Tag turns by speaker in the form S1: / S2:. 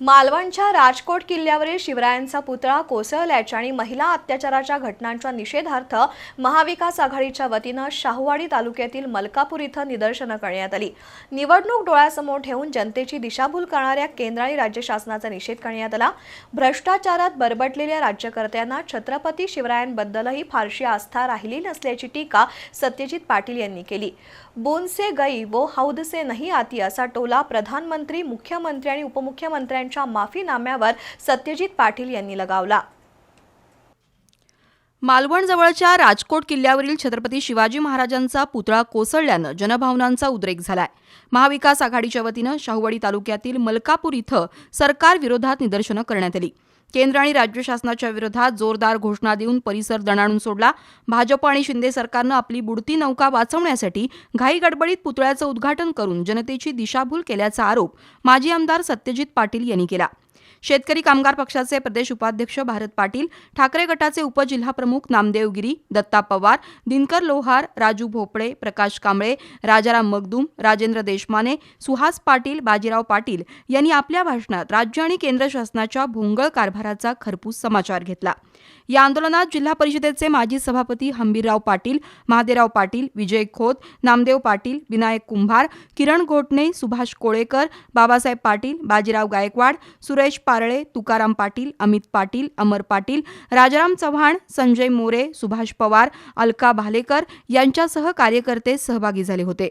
S1: मालवणच्या राजकोट किल्ल्यावरील शिवरायांचा पुतळा कोसळल्याच्या आणि महिला अत्याचाराच्या घटनांच्या निषेधार्थ महाविकास आघाडीच्या वतीनं शाहूवाडी तालुक्यातील मलकापूर इथं निदर्शनं करण्यात आली. निवडणूक डोळ्यासमोर ठेवून जनतेची दिशाभूल करणाऱ्या केंद्र आणि राज्य शासनाचा निषेध करण्यात आला. भ्रष्टाचारात बरबटलेल्या राज्यकर्त्यांना छत्रपती शिवरायांबद्दलही फारशी आस्था राहिली नसल्याची टीका सत्यजित पाटील यांनी केली. बोनसे गई वो हौदसे नाही नहीं आती असा टोला प्रधानमंत्री मुख्यमंत्री आणि उपमुख्यमंत्र्यांनी यांच्या माफीनाम्यावर सत्यजित पाटील यांनी लगावला.
S2: मालवणजवळच्या राजकोट किल्ल्यावरील छत्रपती शिवाजी महाराजांचा पुतळा कोसळल्यानं जनभावनांचा उद्रेक झालाय. महाविकास आघाडीच्या वतीनं शाहूवाडी तालुक्यातील मलकापूर इथं सरकारविरोधात निदर्शनं करण्यात आली. केंद्र आणि राज्य शासनाच्या विरोधात जोरदार घोषणा देऊन परिसर दणाणून सोडला. भाजप आणि शिंदे सरकारनं आपली बुडती नौका वाचवण्यासाठी घाई गडबडीत पुतळ्याचं उद्घाटन करून जनतेची दिशाभूल केल्याचा आरोप माजी आमदार सत्यजित पाटील यांनी केला. शेतकरी कामगार पक्षाचे प्रदेश उपाध्यक्ष भारत पाटील ठाकरे गटाचे उपजिल्हाप्रमुख नामदेव गिरी दत्ता पवार दिनकर लोहार राजू भोपळे प्रकाश कांबळे राजाराम मगदूम राजेंद्र देशमाने सुहास पाटील बाजीराव पाटील यांनी आपल्या भाषणात राज्य आणि केंद्र शासनाच्या भोंगळ कारभाराचा खरपूस समाचार घेतला. या आंदोलनात जिल्हा परिषदेचे माजी सभापती हंबीरराव पाटील महादेराव पाटील विजय खोत नामदेव पाटील विनायक कुंभार किरण घोटणे सुभाष कोळेकर बाबासाहेब पाटील बाजीराव गायकवाड सुरेश पारळे तुकाराम पाटील अमित पाटील अमर पाटील राजाराम चव्हाण संजय मोरे सुभाष पवार अलका भालेकर यांच्यासह कार्यकर्ते सहभागी झाले होते.